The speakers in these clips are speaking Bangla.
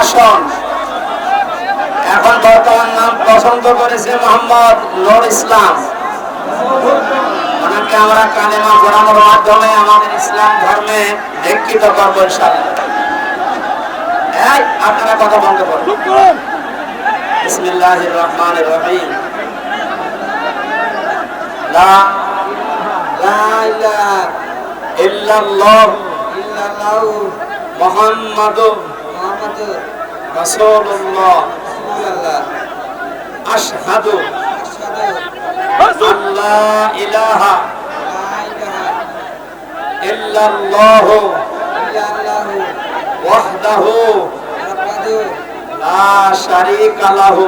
আসন এখন বর্তমান নাম পছন্দ করেছে মোহাম্মদ নুর ইসলাম। ওনাকে আমরা কালেমা পড়ানোর মাধ্যমে আমাদের ইসলাম ধর্মে দীক্ষিত করব আপনারা কথা বন্ধ করুন। বিসমিল্লাহির রহমানির রহিম। লা ইলাহা ইল্লাল্লাহ। ইল্লাল্লাহু মুহাম্মাদুর মুহাম্মাদুর রাসূলুল্লাহ রাসূলুল্লাহ আশহাদু আশহাদু ইলাহা ইল্লাল্লাহ ওয়াহদাহু লা শারীকা লাহু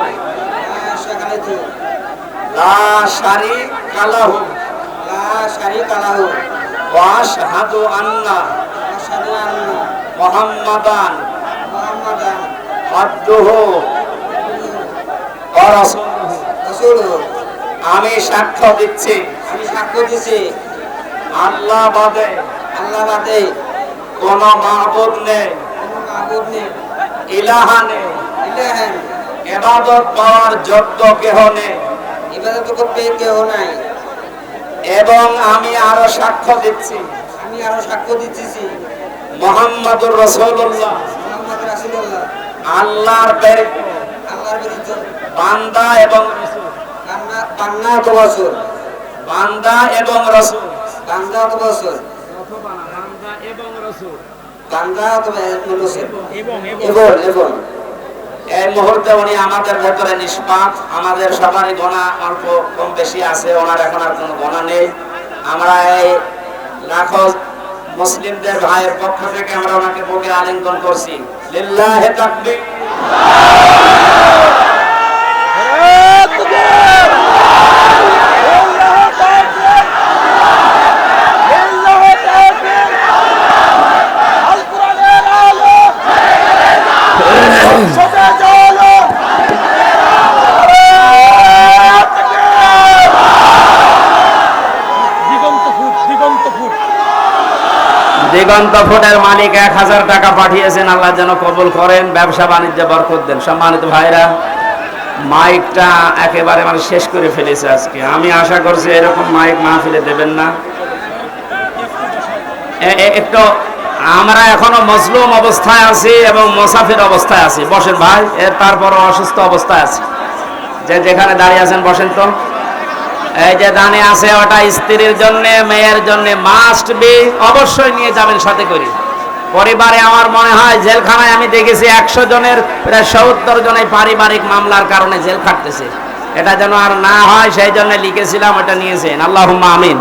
লা শারীকা লাহু লা শারীকা লাহু ওয়া আন্না আশহাদু আন্না আমি সাক্ষ্য দিচ্ছি। আমি সাক্ষ্য দিচ্ছি। আল্লাহ বাদে। আল্লাহ বাদে। কোন মাহবুব নেই। কোন মাহবুব নেই। ইলাহা নেই। ইলাহা ইবাদত পাওয়ার যোগ্য কেহ নেই। ইবাদত করতে কেহ নাই। এবং আমি আরও সাক্ষ্য দিচ্ছি। আমি আরও সাক্ষ্য দিচ্ছি। মোহাম্মদুর রাসূলুল্লাহ। মুহাম্মদ রাসূলুল্লাহ। আল্লাহর বান্দা এবং রাসূল। বান্দা তো রাসূল। বান্দা এবং রাসূল। বান্দা তো বান্দা এবং তো এই মুহূর্তে উনি আমাদের ভেতরে নিষ্পাপ আমাদের সবারই গোনা অল্প কম বেশি আছে ওনার এখন আর কোনো গোনা নেই। আমরা এই লাখো মুসলিমদের ভাইয়ের পক্ষ থেকে আমরা ওনাকে বুকে আলিঙ্গন করছি। লিল্লাহে তাকবীর। দিগন্ত ফুটের মালিক এক হাজার টাকা পাঠিয়েছেন, আল্লাহ যেন কবুল করেন, ব্যবসা বাণিজ্য বরকত দেন। সম্মানিত ভাইরা, মাইকটা একেবারে মানে শেষ করে ফেলেছে আজকে। আমি আশা করছি এরকম মাইক মাহফিলে দেবেন না। একটু আমরা এখনও মজলুম অবস্থায় আছি এবং মোসাফির অবস্থায় আছি। বসেন ভাই এর তারপর অসুস্থ অবস্থায় আছি। যে যেখানে দাঁড়িয়ে আছেন, বসেন তো। এই যে দানে আছে ওটা স্ত্রীর জন্য, মেয়ের জন্য মাস্ট বি অবশ্যই নিয়ে যাবেন সাথে করে। পরিবারে আমার মনে হয় জেলখানায় আমি দেখেছি একশো জনের, প্রায় সত্তর জনের পারিবারিক মামলার কারণে জেল খাটতেছে। এটা যেন আর না হয়, সেই জন্য লিখেছিলাম, ওটা নিয়েছেন। আল্লাহ আমিন।